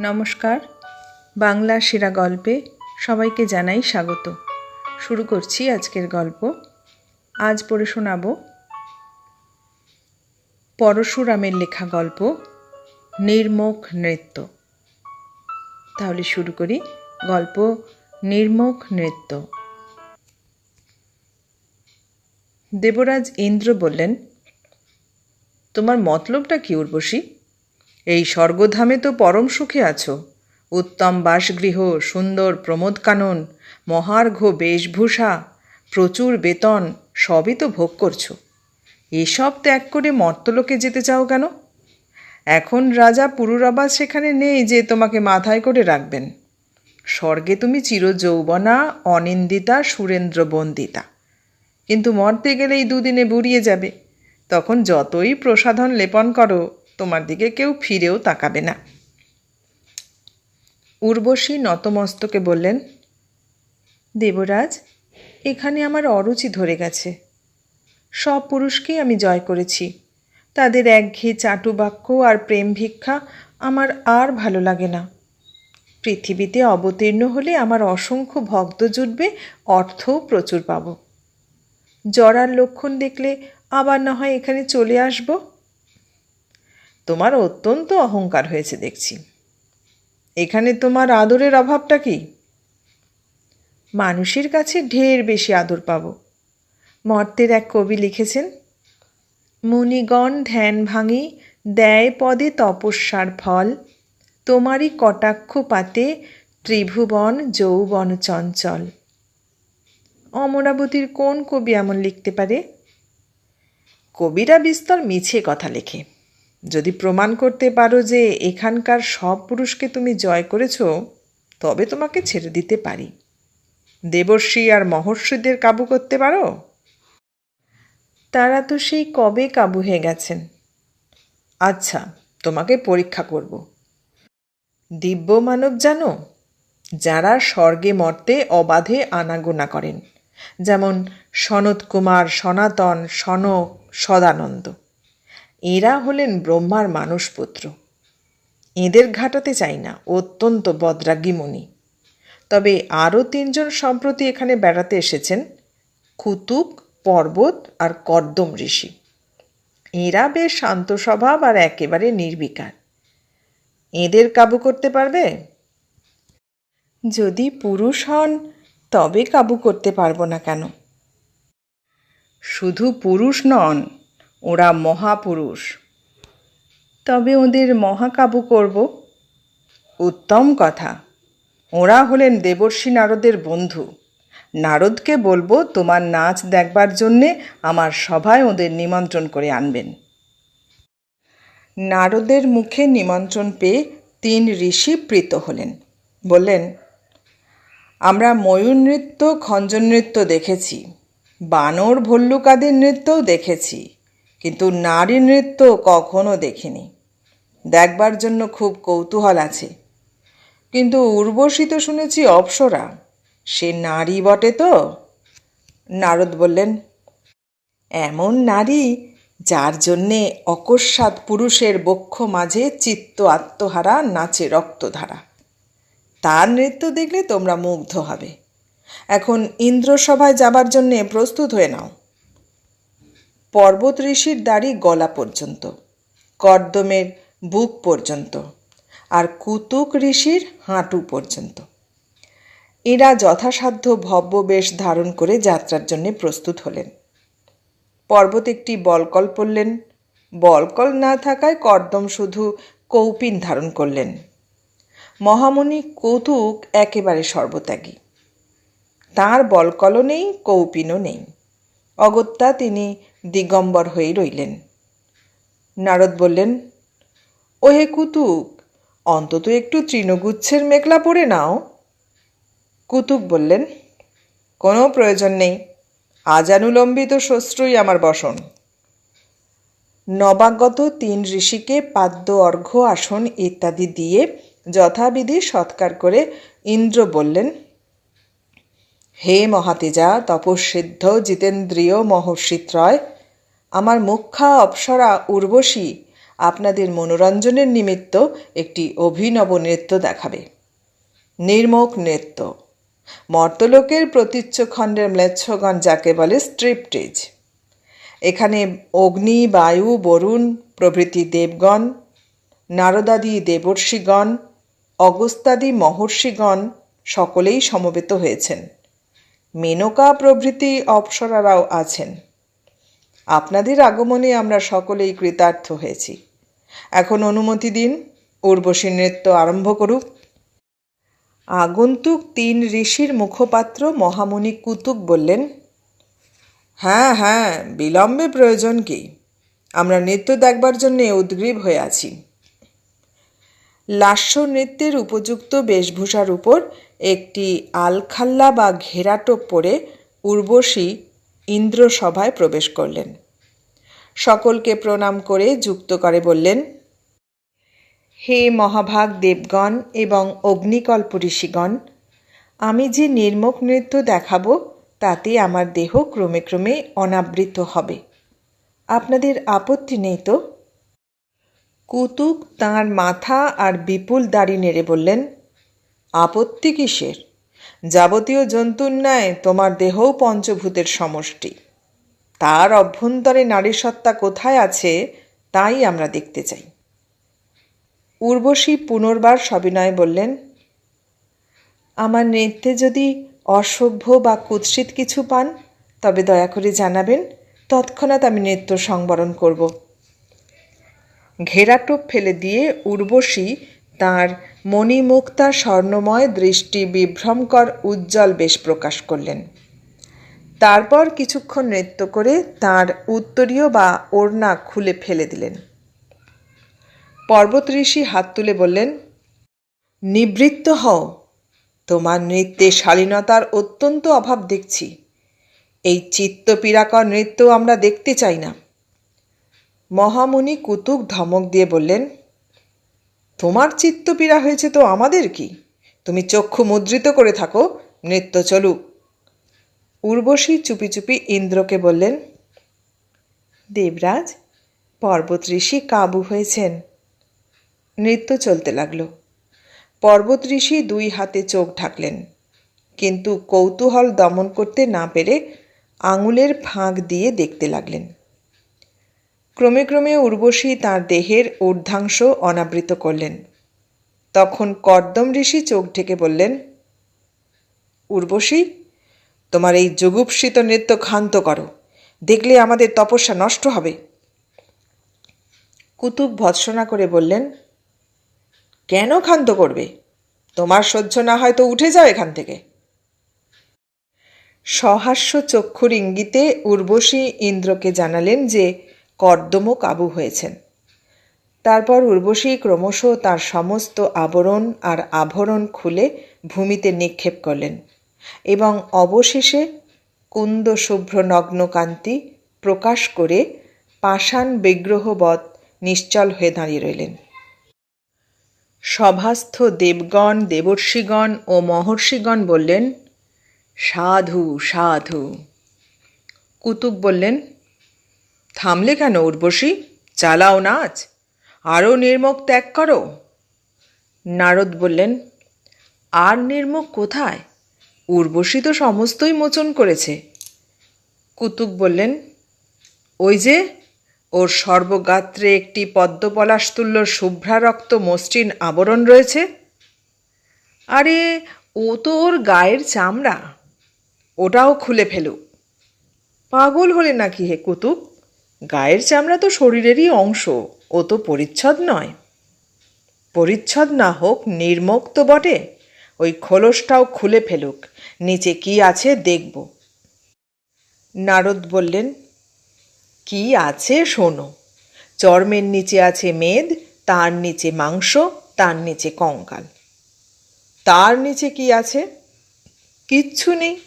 নমস্কার। বাংলা সেরা গল্পে সবাইকে জানাই স্বাগত। শুরু করছি আজকের গল্প। আজ পড়ে শোনাব পরশুরামের লেখা গল্প নির্মুখ নৃত্য। তাহলে শুরু করি। গল্প নির্মুখ নৃত্য। দেবরাজ ইন্দ্র বললেন, তোমার মতলবটা কি উর্বশী? এই স্বর্গধামে তো পরম সুখে আছো। উত্তম বাসগৃহ, সুন্দর প্রমোদ কানন মহার্ঘ বেশভূষা, প্রচুর বেতন, সবই তো ভোগ করছ। এসব ত্যাগ করে মর্তলোকে যেতে চাও কেন? এখন রাজা পুরুরাবাস সেখানে নেই যে তোমাকে মাথায় করে রাখবেন। স্বর্গে তুমি চিরযৌবনা, অনিন্দিতা, সুরেন্দ্র বন্দিতা। কিন্তু মরতে গেলে এই দুদিনে বুড়িয়ে যাবে। তখন যতই প্রসাধন লেপন করো তোমার দিকে কেউ ফিরেও তাকাবে না। উর্বশী নতমস্তকে বললেন, দেবরাজ, এখানে আমার অরুচি ধরে গেছে। সব পুরুষকেই আমি জয় করেছি। তাদের একঘেয়ে চাটু বাক্য আর প্রেম ভিক্ষা আমার আর ভালো লাগে না। পৃথিবীতে অবতীর্ণ হলে আমার অসংখ্য ভক্ত জুটবে, অর্থও প্রচুর পাব। জরার লক্ষণ দেখলে আবার না হয় এখানে চলে আসব? তোমার অত্যন্ত অহংকার হয়েছে দেখছি। এখানে তোমার আদরের অভাবটা কি? মানুষের কাছে ঢের বেশি আদর পাব। মর্তের এক কবি লিখেছেন, মুনিগণ ধ্যান ভাঙি, দেয় পদে তপস্যার ফল। তোমারই কটাক্ষ পাতে ত্রিভুবন যৌবন চঞ্চল। অমরাবতীর কোন কবি এমন লিখতে পারে? কবিরা বিস্তর মিছে কথা লেখে। যদি প্রমাণ করতে পারো যে এখানকার সব পুরুষকে তুমি জয় করেছ, তবে তোমাকে ছেড়ে দিতে পারি। দেবর্ষী আর মহর্ষিদের কাবু করতে পারো? তারা তো সেই কবে কাবু হয়ে গেছেন। আচ্ছা তোমাকে পরীক্ষা করব। দিব্য মানব জানো, যারা স্বর্গে মর্তে অবাধে আনাগোনা করেন, যেমন সনত কুমার সনাতন, সনক, সদানন্দ। এরা হলেন ব্রহ্মার মানসপুত্র। এদের ঘাটাতে চাই না, অত্যন্ত বদ্রাগী মুনি তবে আরও তিনজন সম্প্রতি এখানে বেড়াতে এসেছেন কুতুক পর্বত আর কর্দম ঋষি। এরা বেশ শান্ত স্বভাব আর একেবারে নির্বিকার। এদের কাবু করতে পারবে? যদি পুরুষ হন, তবে কাবু করতে পারব না কেন? শুধু পুরুষ নন ওরা মহাপুরুষ। তবে ওদের মহাকাবু করব? উত্তম কথা। ওরা হলেন দেবর্ষী নারদের বন্ধু। নারদকে বলব, তোমার নাচ দেখবার জন্যে আমার সভায় ওদের নিমন্ত্রণ করে আনবেন। নারদের মুখে নিমন্ত্রণ পেয়ে তিন ঋষি প্রীত হলেন। বললেন, আমরা ময়ূর নৃত্য, খঞ্জন নৃত্য দেখেছি। বানর, ভল্লুকাদের নৃত্যও দেখেছি। কিন্তু নারী নৃত্য কখনো দেখিনি। দেখবার জন্য খুব কৌতূহল আছে। কিন্তু উর্বশী তো শুনেছি অপসরা। সে নারী বটে তো? নারদ বললেন, এমন নারী যার জন্যে অকস্মাৎ পুরুষের বক্ষ মাঝে চিত্ত আত্মহারা নাচে রক্তধারা। তার নৃত্য দেখলে তোমরা মুগ্ধ হবে। এখন ইন্দ্রসভায় যাবার জন্যে প্রস্তুত হয়ে নাও। পর্বত ঋষির দাড়ি গলা পর্যন্ত, কর্দমের বুক পর্যন্ত আর কুতুক ঋষির হাঁটু পর্যন্ত। এরা যথাসাধ্য ভব্য বেশ ধারণ করে যাত্রার জন্য প্রস্তুত হলেন। পর্বত একটি বলকল পড়লেন। বলকল না থাকায় কর্দম শুধু কৌপিন ধারণ করলেন। মহামণি কৌতুক একেবারে সর্বত্যাগী। তাঁর বলকলও নেই, কৌপিনও নেই। অগত্যা তিনি দিগম্বর হয়ে রইলেন। নারদ বললেন ও হে কুতুক অন্তত একটু তৃণগুচ্ছের মেঘলা পড়ে নাও। কুতুক বললেন, কোনো প্রয়োজন নেই আজানুলম্বিত শস্ত্রই আমার বসন। নবাগত তিন ঋষিকে পাদ্য, অর্ঘ্য, আসন ইত্যাদি দিয়ে যথাবিধি সৎকার করে ইন্দ্র বললেন হে মহাতেজা তপস্বিদ্ধ জিতেন্দ্রীয় মহর্ষিত্রয়, আমার মুখ্যা অপ্সরা উর্বশী আপনাদের মনোরঞ্জনের নিমিত্ত একটি অভিনব নৃত্য দেখাবে। নির্মোক নৃত্য। মর্তলোকের প্রতীচ্য খণ্ডের ম্লেচ্ছগণ যাকে বলে স্ট্রিপটিজ। এখানে অগ্নি, বায়ু, বরুণ, প্রভৃতি দেবগণ, নারদাদি দেবর্ষিগণ, অগস্তাদি মহর্ষিগণ সকলেই সমবেত হয়েছেন। মেনকা প্রভৃতি অপ্সরারাও আছেন। আপনাদের আগমনে আমরা সকলেই কৃতার্থ হয়েছি। এখন অনুমতি দিন, উর্বশী নৃত্য আরম্ভ করুক। আগন্তুক তিন ঋষির মুখপাত্র মহামুনি কুতুক বললেন হ্যাঁ হ্যাঁ বিলম্বে প্রয়োজন কি? আমরা নৃত্য দেখবার জন্যে উদ্গ্রীব হয়ে আছি। লাস্য নৃত্যের উপযুক্ত বেশভূষার উপর একটি আলখাল্লা বা ঘেরাটোপ পরে উর্বশী ইন্দ্রসভায় প্রবেশ করলেন। সকলকে প্রণাম করে যুক্ত করে বললেন, হে মহাভাগ দেবগণ এবং অগ্নিকল্প ঋষিগণ, আমি যে নির্মুখ নৃত্য দেখাব, তাতে আমার দেহ ক্রমে ক্রমে অনাবৃত হবে। আপনাদের আপত্তি নেই তো? কুতুক তাঁর মাথা আর বিপুল দাড়ি নেড়ে বললেন, আপত্তি কিসের? যাবতীয় জন্তুর ন্যায় তোমার দেহও পঞ্চভূতের সমষ্টি। তার অভ্যন্তরে নারীসত্তা কোথায় আছে তাই আমরা দেখতে চাই। উর্বশী পুনর্বার সবিনয় বললেন, আমার নৃত্যে যদি অসভ্য বা কুৎসিত কিছু পান, তবে দয়া করে জানাবেন, তৎক্ষণাৎ আমি নৃত্য সংবরণ করব। ঘেরাটোপ ফেলে দিয়ে উর্বশী তাঁর মণিমুক্তা স্বর্ণময় দৃষ্টি বিভ্রমকর উজ্জ্বল বেশ প্রকাশ করলেন। তারপর কিছুক্ষণ নৃত্য করে তার উত্তরীয় বা ওড়না খুলে ফেলে দিলেন। পর্বত ঋষি হাত তুলে বললেন, নিবৃত্ত হও। তোমার নৃত্যে শালীনতার অত্যন্ত অভাব দেখছি। এই চিত্তপীড়াকর নৃত্য আমরা দেখতে চাই না। মহামুনি কুতুক ধমক দিয়ে বললেন, তোমার চিত্তপীড়া হয়েছে তো আমাদের কি? তুমি চক্ষু মুদ্রিত করে থাকো, নৃত্য চলুক। উর্বশী চুপি চুপি ইন্দ্রকে বললেন, দেবরাজ, পর্বত ঋষি কাবু হয়েছেন। নৃত্য চলতে লাগল। পর্বত ঋষি দুই হাতে চোখ ঢাকলেন, কিন্তু কৌতূহল দমন করতে না পেরে আঙুলের ফাঁক দিয়ে দেখতে লাগলেন। ক্রমে ক্রমে উর্বশী তাঁর দেহের ঊর্ধ্বাংশ অনাবৃত করলেন। তখন কর্দম ঋষি চোখ ঢেকে বললেন, উর্বশী, তোমার এই যুগুপসিত নৃত্য ক্ষান্ত করো। দেখলে আমাদের তপস্যা নষ্ট হবে। কুতুব ভৎসনা করে বললেন, কেন ক্ষান্ত করবে? তোমার সহ্য না হয় তো উঠে যাও এখান থেকে। সহাস্য চক্ষুর ইঙ্গিতে উর্বশী ইন্দ্রকে জানালেন যে কর্দমও কাবু হয়েছেন। তারপর উর্বশী ক্রমশ তার সমস্ত আবরণ আর আভরণ খুলে ভূমিতে নিক্ষেপ করলেন এবং অবশেষে কুন্দ শুভ্র নগ্নকান্তি প্রকাশ করে পাষাণ বিগ্রহবৎ নিশ্চল হয়ে দাঁড়িয়ে রইলেন। সভাস্থ দেবগণ, দেবর্ষিগণ ও মহর্ষিগণ বললেন, সাধু সাধু। কুতুব বললেন থামলে কেন উর্বশী? চালাও নাচ আরও নির্মুখ ত্যাগ করো। নারদ বললেন, আর নির্মুখ কোথায়? উর্বশী তো সমস্তই মোচন করেছে। কুতুক বললেন, ওই যে, ওর সর্বগাত্রে একটি পদ্মপলাশতুল্য শুভ্রারক্ত মসৃণ আবরণ রয়েছে। আরে, ও তো ওর গায়ের চামড়া। ওটাও খুলে ফেলুক। পাগল হলে নাকি হে কুতুক গায়ের চামড়া তো শরীরেরই অংশ, ও তো পরিচ্ছদ নয়। পরিচ্ছদ না হোক, নির্মোক তো বটে। ওই খোলসটাও খুলে ফেলুক, নিচে কি আছে দেখব। নারদ বললেন, কি আছে শোনো। চর্মের নিচে আছে মেদ, তার নিচে মাংস, তার নিচে কঙ্কাল। তার নিচে কি আছে? কিচ্ছু নেই।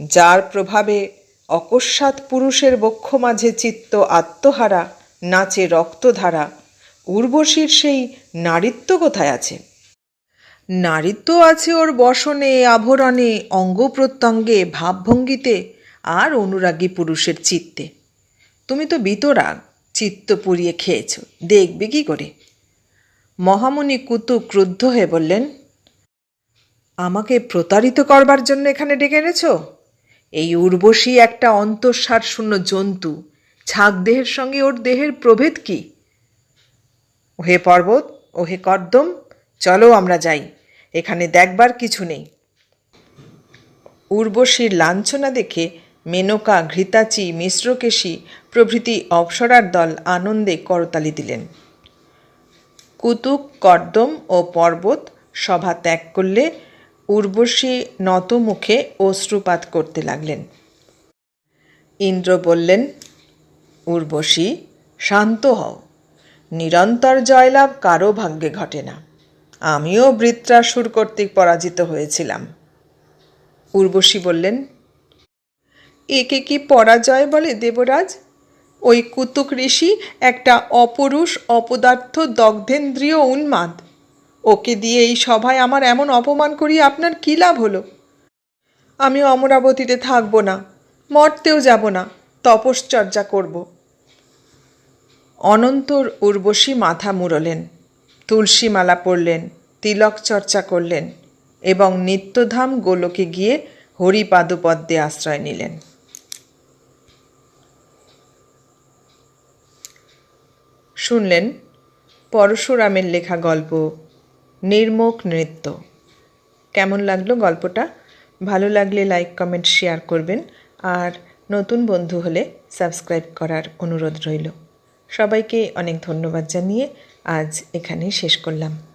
যার প্রভাবে অকস্মাৎ পুরুষের বক্ষ মাঝে চিত্ত আত্মহারা, নাচে রক্তধারা। উর্বশীর সেই নারীত্ব কোথায় আছে? নারীত্ব আছে ওর বসনে, আভরণে অঙ্গ প্রত্যঙ্গে ভাবভঙ্গিতে, আর অনুরাগী পুরুষের চিত্তে। তুমি তো বিতরাগ, চিত্ত পুড়িয়ে খেয়েছ, দেখবে কি করে? মহামুনি কুতু ক্রুদ্ধ হয়ে বললেন, আমাকে প্রতারিত করবার জন্য এখানে ডেকে এনেছ? এই উর্বশী একটা অন্তঃসার শূন্য জন্তু। ছাগ দেহের সঙ্গে ওর দেহের প্রভেদ কি? ওহে পর্বত, ওহে কর্দম, চলো আমরা যাই। এখানে দেখবার কিছু নেই। উর্বশীর লাঞ্ছনা দেখে মেনকা, ঘৃতাচি, মিশ্রকেশী প্রভৃতি অপ্সরার দল আনন্দে করতালি দিলেন। কুতুক কর্দম ও পর্বত সভা ত্যাগ করলে উর্বশী নত মুখে অশ্রুপাত করতে লাগলেন। ইন্দ্র বললেন, উর্বশী, শান্ত হও। নিরন্তর জয়লাভ কারও ভাগ্যে ঘটে না। আমিও বৃত্রাসুর কর্তৃক পরাজিত হয়েছিলাম। উর্বশী বললেন, একে কি পরাজয় বলে, দেবরাজ? ওই কুতুক ঋষি একটা অপরুষ, অপদার্থ, দগ্ধেন্দ্রিয় উন্মাদ। ওকে দিয়ে এই সভায় আমার এমন অপমান করিয়ে আপনার কী লাভ হলো? আমি অমরাবতীতে থাকব না, মরতেও যাব না, তপশ্চর্যা করব। অনন্তর উর্বশী মাথা মুড়লেন তুলসী মালা পরলেন তিলক চর্চা করলেন এবং নিত্যধাম গোলকে গিয়ে হরিপাদপদ্মে আশ্রয় নিলেন। শুনলেন পরশুরামের লেখা গল্প। নির্মুখ নৃত্য। কেমন লাগল গল্পটা? ভালো লাগলে লাইক কমেন্ট শেয়ার করবেন। আর নতুন বন্ধু হলে সাবস্ক্রাইব করার অনুরোধ রইল। সবাইকে অনেক ধন্যবাদ জানিয়ে আজ এখানেই শেষ করলাম।